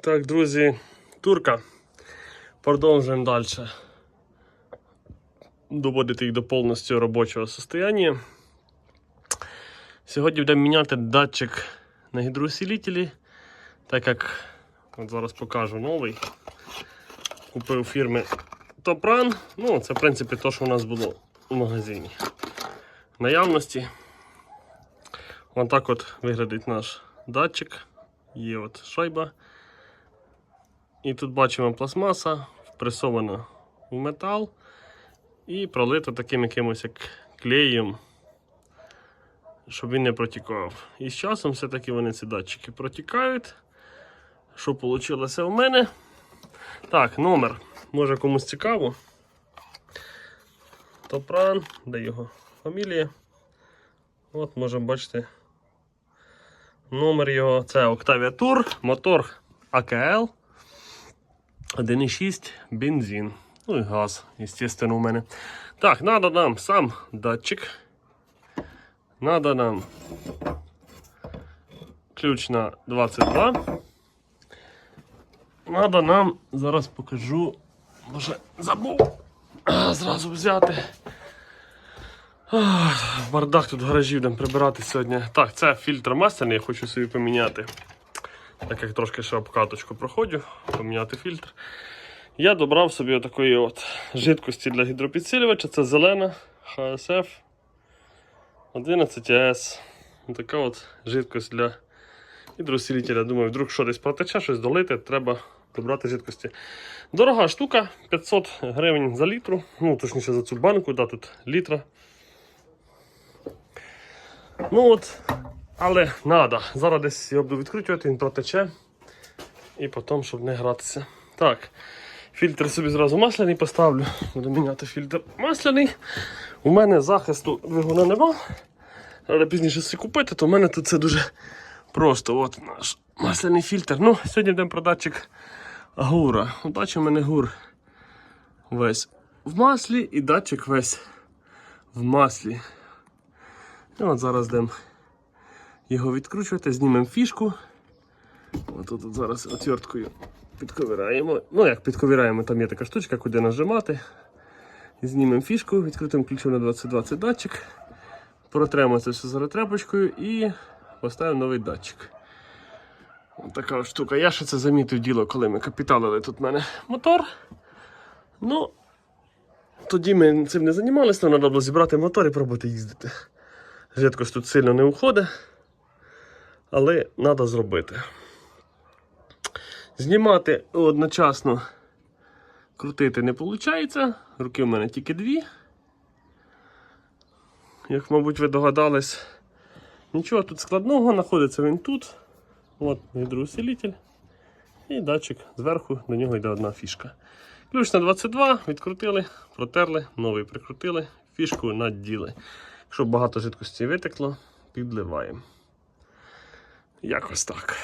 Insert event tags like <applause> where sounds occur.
Так, друзі, турка. Продовжуємо далі. Доводити їх до повністю робочого состояння. Сьогодні будемо міняти датчик на гідроусилителі, так як от зараз покажу новий. Купив фірми Топран. Ну, це в принципі те, що у нас було в магазині. Наявності. Ось так от виглядить наш датчик. Є от шайба. І тут бачимо пластмаса, впресована в метал і пролита таким якимось як клеєм, щоб він не протікав. І з часом все-таки вони ці датчики протікають. Що вийшло у мене? Так, номер. Може комусь цікаво. Топран, де його фамілія. От можемо бачити. Номер його це Octavia Tour, мотор АКЛ. 1,6 бензин. Ну і газ, естественно, у мене. Так, надо нам сам датчик. Надо нам ключ на 22. Надо нам, зараз покажу, може забув а, <clears throat> зразу взяти. Ах, Бардак тут в гаражі будемо прибирати сьогодні. Так, це фільтр масляний, я хочу собі поміняти. Так як трошки ще обкаточку проходжу, поміняти фільтр. Я добрав собі отакої от жидкості для гідропідсилювача. Це зелена HSF 11S. Така от жидкость для гідроусилителя. Думаю, вдруг що десь протече, щось долити, треба добрати жидкості. Дорога штука, 500 гривень за літру. Ну, точніше за цю банку, да, тут літра. Ну от, але надо. Зараз десь його буду відкручувати, він протече. І потім, щоб не гратися. Так, фільтр собі зразу масляний поставлю. Буду міняти фільтр масляний. У мене захисту двигуна нема. Але пізніше все купити, то в мене тут це дуже просто. От наш масляний фільтр. Ну, сьогодні йдемо про датчик гура. От у мене гур весь в маслі і датчик весь в маслі. І от зараз йдемо його відкручувати, знімемо фішку. От тут от зараз отверткою підковираємо. Ну як підковираємо, там є така штучка, куди нажимати. Знімемо фішку, відкрутимо ключом на 2020 датчик. Протремо це все зараз тряпочкою і поставимо новий датчик. Ось така штука. Я ще це замітив діло, коли ми капіталили тут в мене мотор. Ну, тоді ми цим не займалися, нам треба було зібрати мотор і пробувати їздити. Жидкость тут сильно не уходить, але треба зробити. Знімати одночасно крутити не виходить. Руки в мене тільки дві. Як, мабуть, ви догадались, нічого тут складного, знаходиться він тут. От гідроусилитель. І датчик зверху до нього йде одна фішка. Ключ на 22, відкрутили, протерли, новий прикрутили, фішку наділи. Якщо багато жидкості витекло, підливаємо. Якось так.